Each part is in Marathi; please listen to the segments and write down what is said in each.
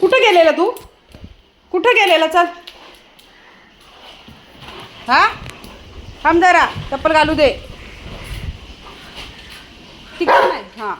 कुठं गेलेला तू? कुठं गेलेला? चल. हा? थांब जरा. चप्पल घालू दे. तिकडं नाही. हां.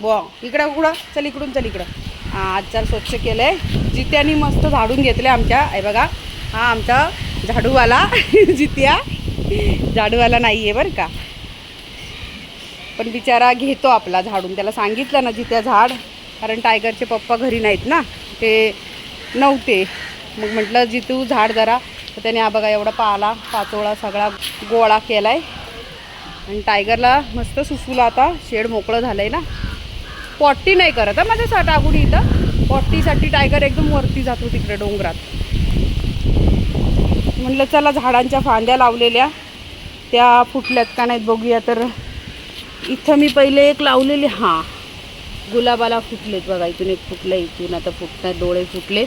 बो इकडं कुठं? चल इकडून चल इकडं. हां आज चल स्वच्छ केलं आहे जित्यानी मस्त झाडून घेतलं आमच्या. आहे बघा. हा आमचा झाडूवाला. जित्या. झाडूवाला नाही आहे बरं का. पण बिचारा घेतो आपला झाडून. त्याला सांगितलं ना जित्या झाड. कारण टायगरचे पप्पा घरी नाहीत ना ते नव्हते. मग म्हटलं जितू झाड जरा. तर त्याने हा बघा एवढा पाला पाचोळा सगळा गोळा केला आहे आणि टायगरला मस्त सुसूला आता शेड मोकळं झालं आहे ना. पॉट्टी नाही करत हा माझ्या सा इथं. पॉट्टीसाठी टायगर एकदम वरती जातो तिकडे डोंगरात. म्हटलं चला झाडांच्या फांद्या लावलेल्या. त्या फुटल्यात का नाहीत बघूया. तर इथं मी पहिले एक लावलेली हां गुलाबाला फुटलेत बघा इथून एक फुटलं इथून आता फुटतात डोळे फुटले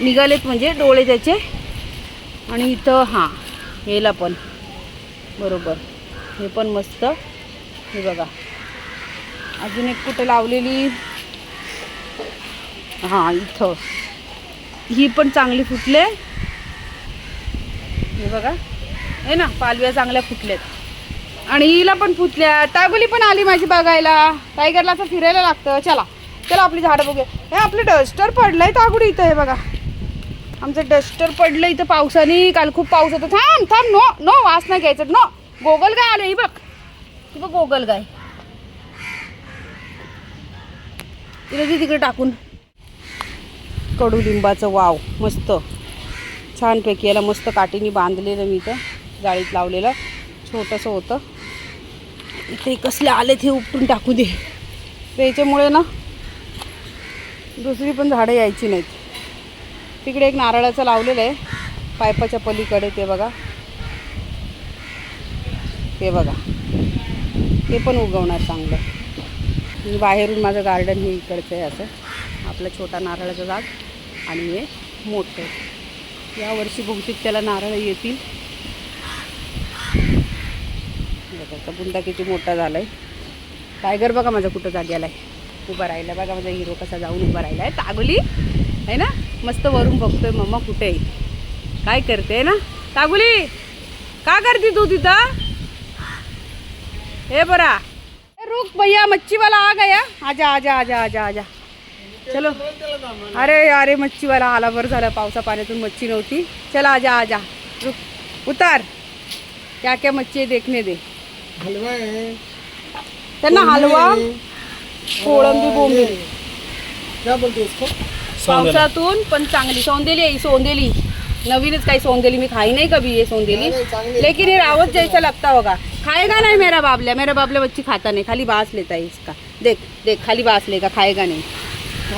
निघालेत म्हणजे डोळे त्याचे. आणि इथं हां यायला पण. बरोबर. हे पण मस्त. हे बघा. अजून एक कुठं लावलेली? हां इथं. ही पण चांगली फुटले. हे बघा. हे ना पालव्या चांगल्या फुटल्यात. आणि हिला पण पुतल्या. टायबोली पण आली माझी बघायला. टायगरला असं फिरायला लागतं. चला चला आपली झाडं बघूया. हे आपलं डस्टर पडलंय तागुडी इथं हे बघा. आमचं डस्टर पडलं इथं पावसाने. काल खूप पाऊस होता. थांब थांब. नो नो वास नाही घ्यायचं. नो गोगल गाय आलं ही बघ. ही बघ गोगल गाय. ती तिकडे टाकून. कडुलिंबाचं वाव मस्त. छानपैकी याला मस्त काठीने बांधलेलं मी इथं जाळीत लावलेलं. छोटंसं होतं. इथे कसले आले ते उपटून टाकू दे. त्याच्यामुळे ना दुसरी पण झाडं यायची नाहीत. तिकडे एक नारळाचं लावलेलं आहे पायपाच्या पलीकडे ते बघा. ते बघा. ते पण उगवणार चांगलं. बाहेरून माझं गार्डन हे इकडचं आहे असं. आपला छोटा नारळाचं जाग आणि हे मोठं. यावर्षी बहुतेक त्याला नारळ येतील. करता आता बुंदा किती मोठा झाला आहे टायगर बघा माझा कुठं जाग्याला आहे उभा राहिला बघा माझा हिरो कसा जाऊन उभा राहिला. आहे तागुली. आहे ना? मस्त वरून बघतोय मम्मा कुठे आहे. काय करते ना? तागुली का करते तू तिथं? हे बरा. रुक भैया मच्छी वाला आ गया. आजा आजा आजा आजा आजा. चलो. अरे अरे मच्छी वाला आला. बरं झालं पावसा पाण्यातून मच्छी नव्हती. चला आजा आजा. रुक. उतार. क्या क्या मच्छी देखने दे. हलवा आहे. त्यांना हलवा कोळंबी बोंबील. क्या बोलते इसको. पावसातून पण चांगली. सौंदेली आहे ही सौंदेली. नवीनच काही सौंदेली मी खाई नहीं कभी ये सौंदेली. लेकिन ये रावत जैसा लगता होगा खाएगा नहीं मेरा बाबल्या? मेरा बाबल्या बच्ची खाता नहीं. खाली बास लेता है इसका. देख देख खाली बास लेगा खाएगा नाही.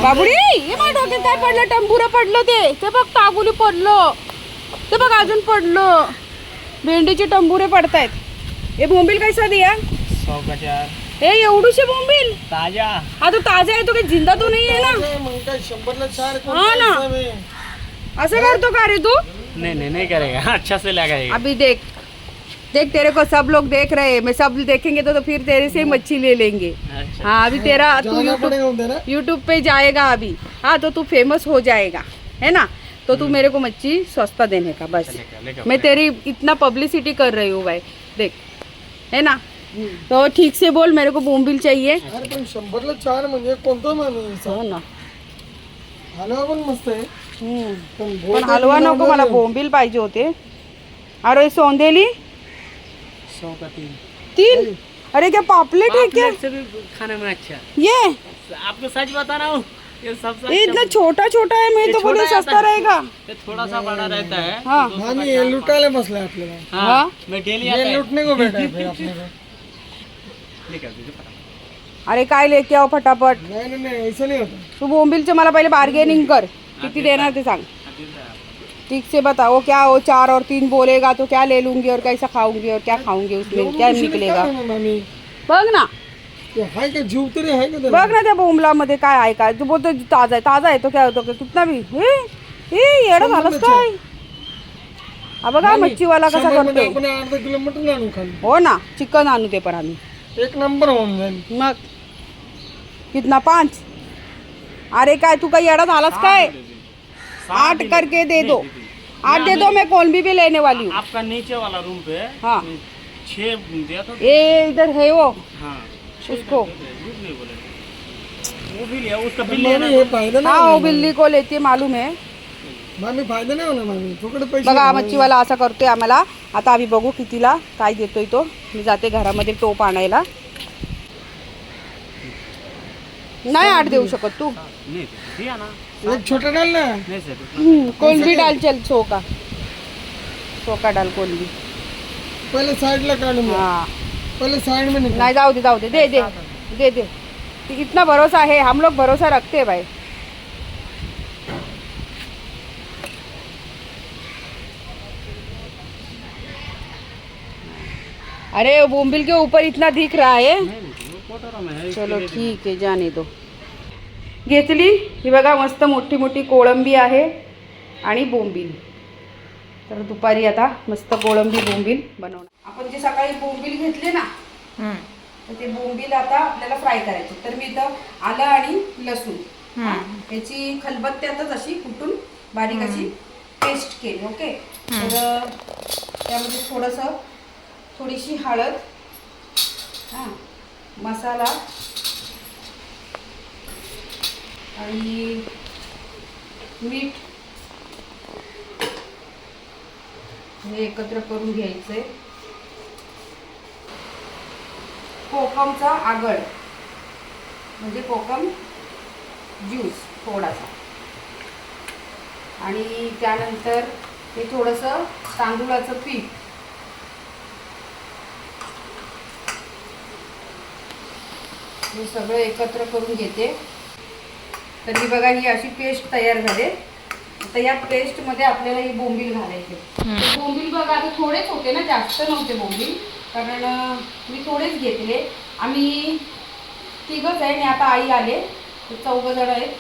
बाबुडी हे माझ्या डोक्यात काय पडलं? टंबुरा पडलं ते. ते बघ तागुली पडलं. ते बघ अजून पडलं. भेंडीचे टंबुरे पडतायत. हे बोंबील कैसा दिया? सौ का चार। हे एवढूशे बोंबील? ताज़ा। हा तो ताज़ा आहे तो काही ज़िंदा तो नाही आहे ना? मग काय शंभरला चार हाँ ना। हिसाब आहे? असं करतो का रे तू। नहीं नहीं नहीं करेगा। अच्छा से लगाएगा। अभी देख देख तेरे को सब लोग देख रहे हैं। मैं सब देखेंगे तो, तो फिर तेरे से ही मच्छी ले लेंगे। अच्छा। हाँ अभी तेरा तू जाना यूट्यूब पड़ेगा उधर ना यूट्यूब पे जाएगा अभी। हाँ तो तू फ़ेमस हो जाएगा है ना? तो तू मेरे को मच्छी सस्ता देने का बस। चलेगा, लेगा मैं तेरी इतना पब्लिसिटी कर रही हूँ भाई। देख है ना? तो ठीक से बोल मेरे को बोमबिल चाहिए। अरे पण शंभरला चार म्हणजे कोणतं माणूस हो ना। हलवा पण मस्त आहे हम्म. पण हलवा नको मला. बोंबील पाहिजे होते। अरे सोंदेली। सौ का तीन। तीन? अरे। क्या पापलेट है क्या? खाने में अच्छा। ये। आपको सच बता रहा हूँ। ये सबसे ये इतना छोटा छोटा है मैं ये तो बोली सस्ता रहेगा। ये थोड़ा सा बड़ा रहता है। हाँ। हाँ मी हे लुटायला बसलाय आपल्याला हाँ। हाँ मैं डेली आता ये लुटने को बैठा है दीजिए फटाफट। अरे काय लेके आओ फटाफट। नाही नाही नाही ऐसा नहीं होता। तू बोंबिलचे मला पहिले बार्गेनिंग कर। किती देणार ते सांग। ठीक से बताओ क्या वो चार और तीन बोलेगा तो क्या ले लूँगी और कैसा खाऊँगी और क्या खाऊँगी उसमें क्या निकलेगा? बघ ना। ते हाय का जीव तरी आहे का त्याला? बघ ना त्या बोंबलामध्ये काय आहे काय? तू बोलतो ताजा आहे ताजा आहे तो काय होतो कितना भी हे हे येडं झालंस काय? हा बघा मच्छीवाला कसा शंभरमध्ये करतोय. आपण अर्धा किलो मटण आणू खाली. हो ना चिकन आणू ते पण आम्ही. एक नंबर होऊन जाईल. मग कितना पाच? अरे काय तू काही येडा झालास काय? आठ करके दे दो. आठ दे दो मैं कौन भी भी लेने वाली हूँ. आपका नीचे वाला रूम पे हाँ। छः दिया तो ये इधर है वो. हाँ. उसको। वो भी लिया उसका बिल मामी लेना हे फायदा हाँ वो बिल्ली को लेती है मालूम है। मामी फायदा नाही होणार मामी? तुकडे पैसे बघा हा. मच्छीवाला असा करतोय आम्हाला. आता आम्ही बघू कितीला काय देतोय तो. मी जाते घरामध्ये टोप आणायला. नाही आठ देऊ शकत तू. नहीं दिया ना. एक छोटा डाल ना. नहीं सर. हम्म, कोण भी डाल चल सो का सो का डाल भी पहिले साइडला काढून. हाँ. पहिले साइड में निकाल नहीं जाओ दे जाओ दे. दे दे. दे दे. इतना भरोसा है हम लोग भरोसा रखते हैं भाई. अरे बोम्बिल के ऊपर इतना दिख रहा है। है चलो ठीक आहे जाने दो. घेतली? ही बघा मस्त मोठी मोठी कोळंबी आहे आणि बोंबील. तर दुपारी आता मस्त कोळंबी बोंबील बनवणार. आपण जे सकाळी बोंबील घेतले ना तर ते बोंबील आता आपल्याला फ्राय करायचे. तर मी इथं आलं आणि लसूण. हा, याची खलबत्त्यातच अशी कुटून बारीक अशी पेस्ट केली ओके? तर त्यामध्ये थोडंसं थोडीशी हळद हां मसाला आणि मीठ हे एकत्र करून घ्यायचंय. कोकमचा आगळ. म्हणजे कोकम ज्यूस थोडासा. आणि त्यानंतर हे थोडंसं तांदुळाचं पीठ. हे सगळं एकत्र करून घेते. तर ही बघा ही अशी पेस्ट तयार झाली. आता या पेस्टमध्ये आपल्याला ही बोंबील घालायचे. तर बोंबील बघा आता थोडेच होते ना जास्त नव्हते बोंबील. कारण मी थोडेच घेतले. आम्ही तिघंच आहे आणि आता आई आले. चौघं जण आहेत.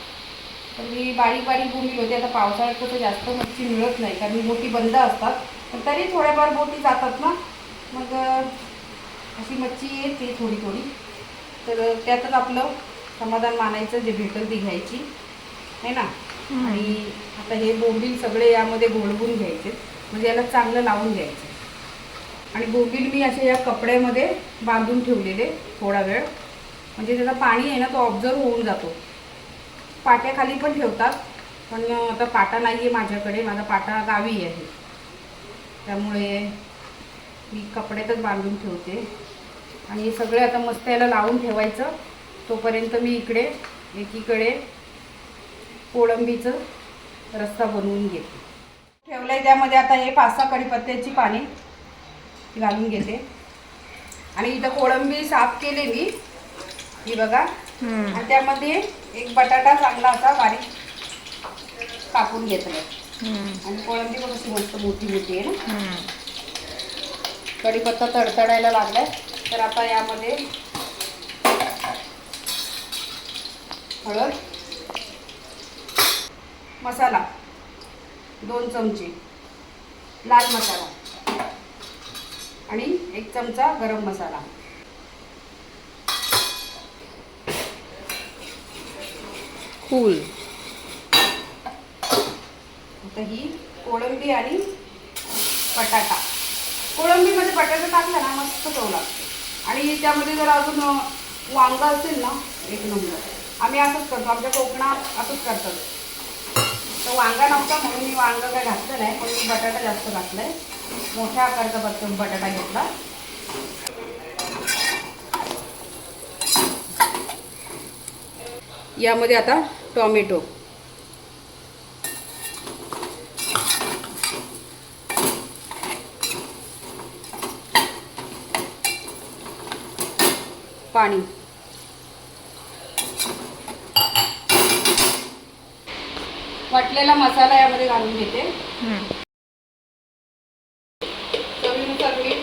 तर मी बारीक बारीक बोंबील होते. आता पावसाळ्यात कसं जास्त मच्छी मिळत नाही कारण बोटी बंद असतात. पण तरी थोड्याफार बोटी जातात ना. मग अशी मच्छी येते थोडी थोडी. तर त्यातच आपलं समाधान मानायचं जे भेटेल ती घ्यायची. आहे ना? आणि आता हे बोंबील सगळे यामध्ये घोळवून घ्यायचे. म्हणजे याला चांगलं लावून घ्यायचं. आणि बोंबील मी असे या कपड्यामध्ये बांधून ठेवलेले थोडा वेळ. म्हणजे त्याचा पाणी आहे ना तो ऑब्झर्व होऊन जातो. पाट्याखाली पण ठेवतात पण आता पाटा नाही आहे माझ्याकडे. माझा पाटा गावी आहे. त्यामुळे मी कपड्यातच बांधून ठेवते. आणि हे सगळे आता मस्त याला लावून ठेवायचं. तोपर्यंत मी इकडे एकीकडे कोळंबीचं रस्सा बनवून घेते. ठेवलं आहे त्यामध्ये आता हे पाच सहा कढीपत्त्याची पाणी घालून घेते. आणि इथं कोळंबी साफ केले मी. ही बघा. आणि त्यामध्ये एक बटाटा चांगला असा बारीक कापून घेतलाय. आणि कोळंबी पण अशी मस्त मोठी मोठी आहे ना. कढीपत्ता तडतडायला लागलाय. तर आता यामध्ये हळद मसाला दोन चमचे लाल मसाला आणि एक चमचा गरम मसाला. फूल आता ही कोळंबी आणि बटाटा. कोळंबीमध्ये बटाटा टाकला ना मस्त चव लागते. आणि त्यामध्ये जर अजून वांग असेल ना एक नंबर. आम्ही असंच करतो आमच्या कोकणात असंच करतात. तर वांगा नव्हता म्हणून मी वांग काय घातलं नाही पण मी बटाटा जास्त घातलाय. मोठ्या आकारचा बट बटाटा घेतला. यामध्ये आता टॉमॅटो. पाणी. वाटलेला मसाला यामध्ये घालून घेते. चवीनुसार मीठ.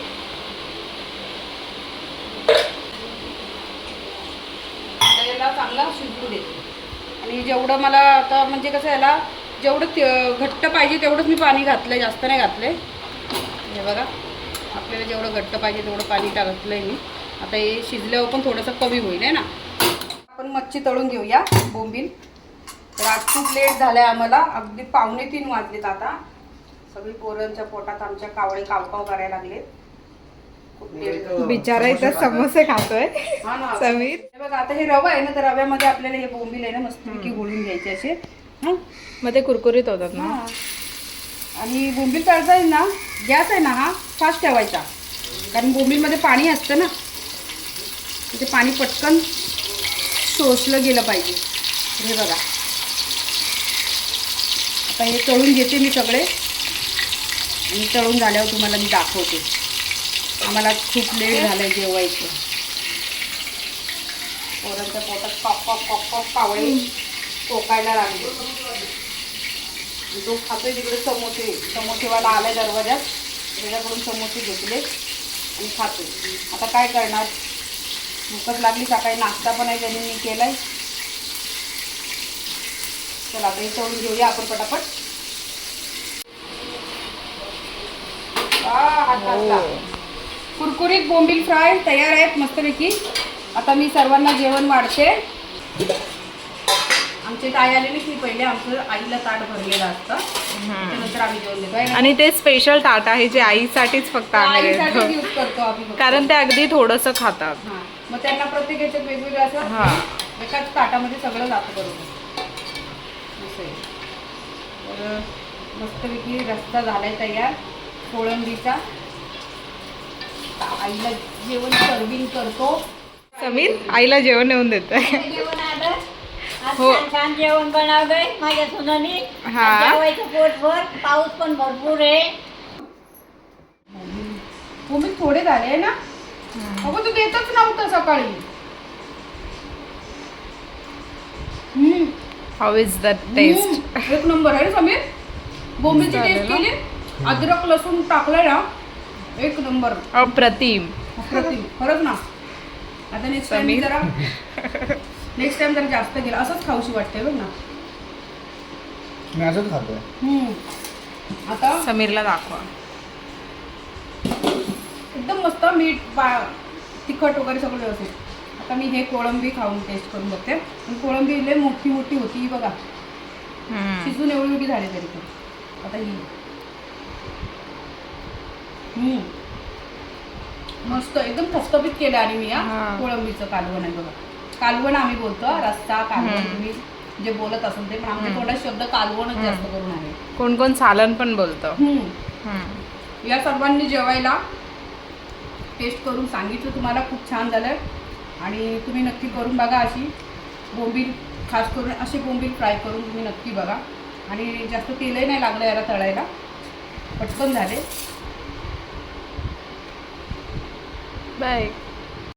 आता याला चांगला शिजू देते. आणि जेवढं मला आता म्हणजे कसं याला जेवढं घट्ट पाहिजे तेवढंच मी पाणी घातलंय जास्त नाही घातलंय. हे बघा आपल्याला जेवढं घट्ट पाहिजे तेवढं पाणी टाकलंय मी. आता हे शिजल्यावर पण थोडंसं कमी होईल आहे ना? आपण मच्छी तळून घेऊया बोंबील. तर आज खूप लेट झालंय आम्हाला. अगदी पावणे तीन वाजलेत आता. सगळी पोरांच्या पोटात आमच्या कावळे कावकाव करायला लागले खूप लेट झालं. बिचारा इथं समोसे खातोय. हा ना. समीर. हे बघा आता हे रवा आहे ना तर रव्यामध्ये आपल्याला हे बोंबील आहे ना मस्तपैकी गोळून घ्यायचे असे. हा. मग ते कुरकुरीत होतात ना. हा. आणि बोंबील तळता येईल ना? गॅस आहे ना हा? फास्ट ठेवायचा. कारण बोंबीलमध्ये पाणी असतं ना. तर ते पाणी पटकन शोषलं गेलं पाहिजे. हे बघा. आता हे तळून घेते मी सगळे. आणि तळून झाल्यावर तुम्हाला मी दाखवते. आम्हाला खूप लेट झालंय जेवायचं. पोरांच्या पोटात कॉक कॉक कॉक कॉक कावळे टोकायला लागले. तो खातोय तिकडे समोसे. समोसेवाला आलाय दरवाज्यात. त्याच्याकडून समोसे घेतले आणि खातोय. आता काय करणार? भूकच लागली. सकाळी नाश्ता पण आहे त्यांनी मी केलाय. चला आता हे तळून घेऊया आपण पटापट घातला. कुरकुरीत बोंबील फ्राय तयार आहेत मस्तपैकी आता मी सर्वांना जेवण वाढते आमचे ताई आलेली की पहिले आमचं आईला ताट भरलेलं असतं त्याच्यानंतर आम्ही जेवण देतो? आणि ते स्पेशल ताट आहे जे आईसाठीच फक्त आम्ही यूज करतो आम्ही. कारण ते अगदी थोडस खातात हां. मग त्यांना प्रत्येक याच्यात वेगवेगळं असं हां. एकाच ताटामध्ये सगळं जातं बरोबर असं आहे तर मस्तपैकी रस्ता झालाय तयार. कोळंबीचा. आईला जेवण सर्विंग करतो. समीर आईला जेवण नेऊन देतोय जेवण आलं. हो. छान छान जेवण बनवलंय माझ्या सुनानी हा. जेवायचं पोटभर. पाऊस पण भरपूर आहे. तुम्ही थोडे झाले आहे ना? अगं तू देतच नव्हतं सकाळी. हम्म. How is the taste. एक नंबर आहे ना समीर. बोंबीची टेस्ट केली. अद्रक लसूण टाकलंय ना एक नंबर. अप्रतिम. अप्रतिम. खरंच ना? आता नेक्स्ट टाइम. जरा नेक्स्ट टाइम जरा जास्त केलं. असंच खाऊशी वाटतंय बघ ना. मी असंच खातोय. आता समीरला दाखवा. एकदम मस्त मीठ बा तिखट वगैरे सगळं व्यवस्थित. आता मी हे कोळंबी खाऊन टेस्ट करून बघते कोळंबी लय मोठी मोठी होती ही बघा. शिजून एवढी एवढी झाली तरी पण आता ही हम्म. मस्त एकदम थपथपीत केलं आणि मी. या कोळंबीचं कालवण आहे बघा कालवण आम्ही बोलतो रस्ता कालवण. तुम्ही जे बोलत असाल ते पण आमच्या. तोंडात शब्द कालवणच जास्त करून आहे कोण कोण सालन पण बोलतं. या सर्वांनी जेवायला टेस्ट करून सांगितलं तुम्हाला खूप छान झालं आणि तुम्ही नक्की करून बघा अशी बोंबील खास करून असे बोंबील फ्राय करून तुम्ही नक्की बघा. आणि जास्त तेलही नाही लागलं याला तळायला. पटकन झाले. बाय.